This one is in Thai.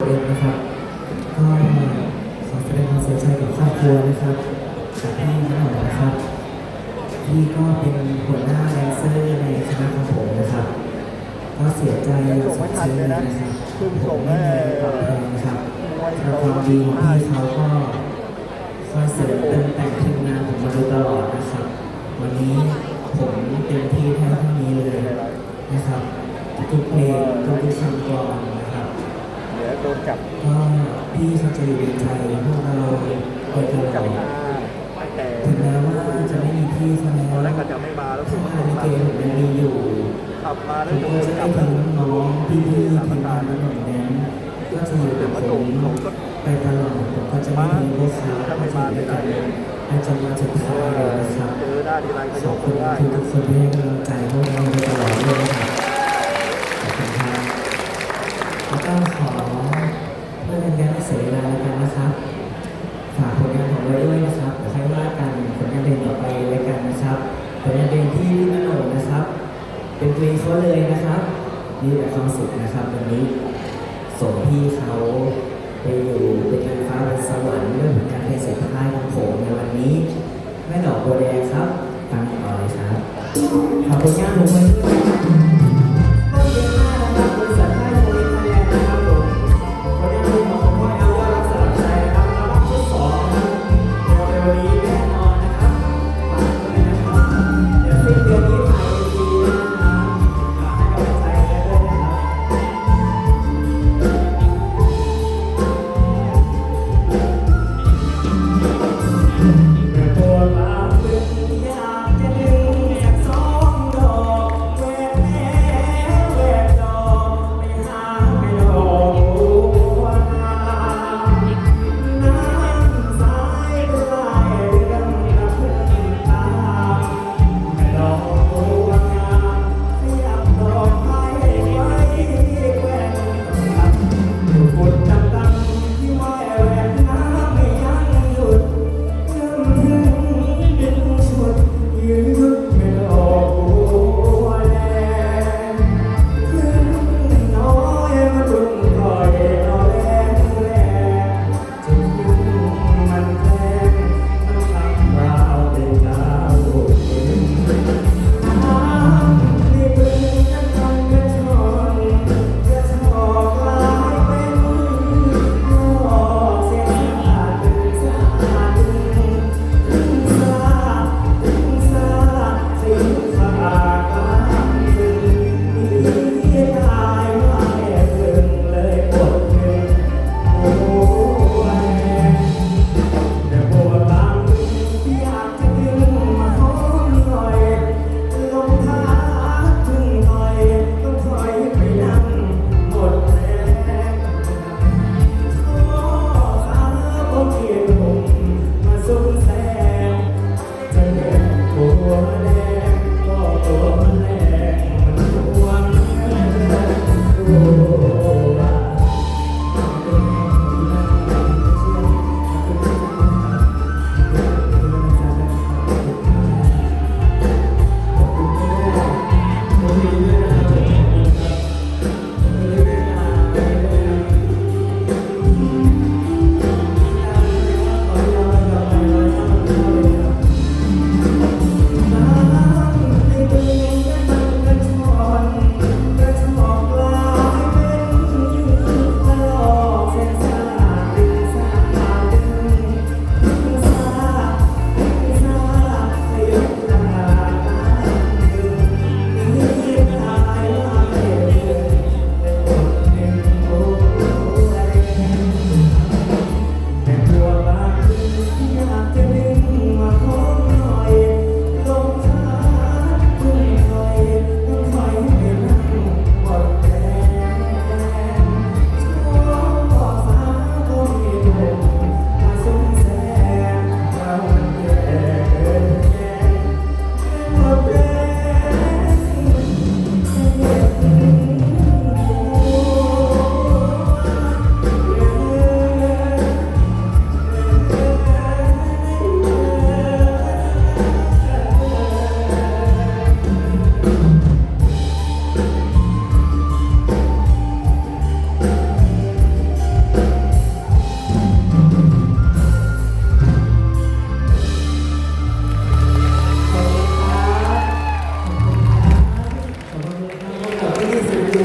เองนะครับก็ขอแสดงความเสียใจกับครอบครัวนะครับกับพี่น้องนะครับพี่ก็เป็นหัวหน้าแดนเซอร์ในคณะของผมนะครับ ก็เสียใจอย่างสุดซึ้งนะครับผมไม่มีตอบแทนนะครับแต่ความดีของพี่เขาก็คอยเสริมเติมแต่งทีมงานผมมาโดยตลอดนะครับ วันนี้ผมเต็มที่แทบเท่านี้เลยนะครับทุกเพลงทุกคำกลอนนะครับ เดี๋ยว โดนจับก็พี่เขาจะอยู่ในใจพวกเราโดยตลจับอดหน้าแต่ถึงแม้ว่าจะไม่มีพี่เขาแล้วตอนแรกก็จะไม่มาแล้วถ้ามาลิเกผมยังมีอยู่ขับมาผแล้วมโดก็นจะจัได้บทิ้งน้องๆพี่ๆทีมงานนั้นแนั้นก็จะอยู่กับผมไปตลอดผมก็จะไม่ทิ้งพวกเขาก็จะอยู่ด้วยกันให้จนมาถึงท้ายเลยนะครับเจอหน้าทีไรก็ขยอบกคุมืณอไหว้ทุกๆคนที่ให้กำลังใจพวกเราโดยตลอดเลยนะครับขอบคุณครับแล้วก็ขอเพื่อเป็นการไม่เสียเวลาแล้วกันนะครับฝากผลงานของเราด้วยนะครับเดี๋ยวค่อยว่ากันผลงานเพลงต่อไปแล้วกันนะครับผลงานเพลงที่พี่มโนนะครับ เป็นเพลงเขาเลยนะครับนี่แต่ความสุขนะครับวันนี้ส่งพี่เขาไปอยู่เป็นนางฟ้าบนสวรรค์เรื่อง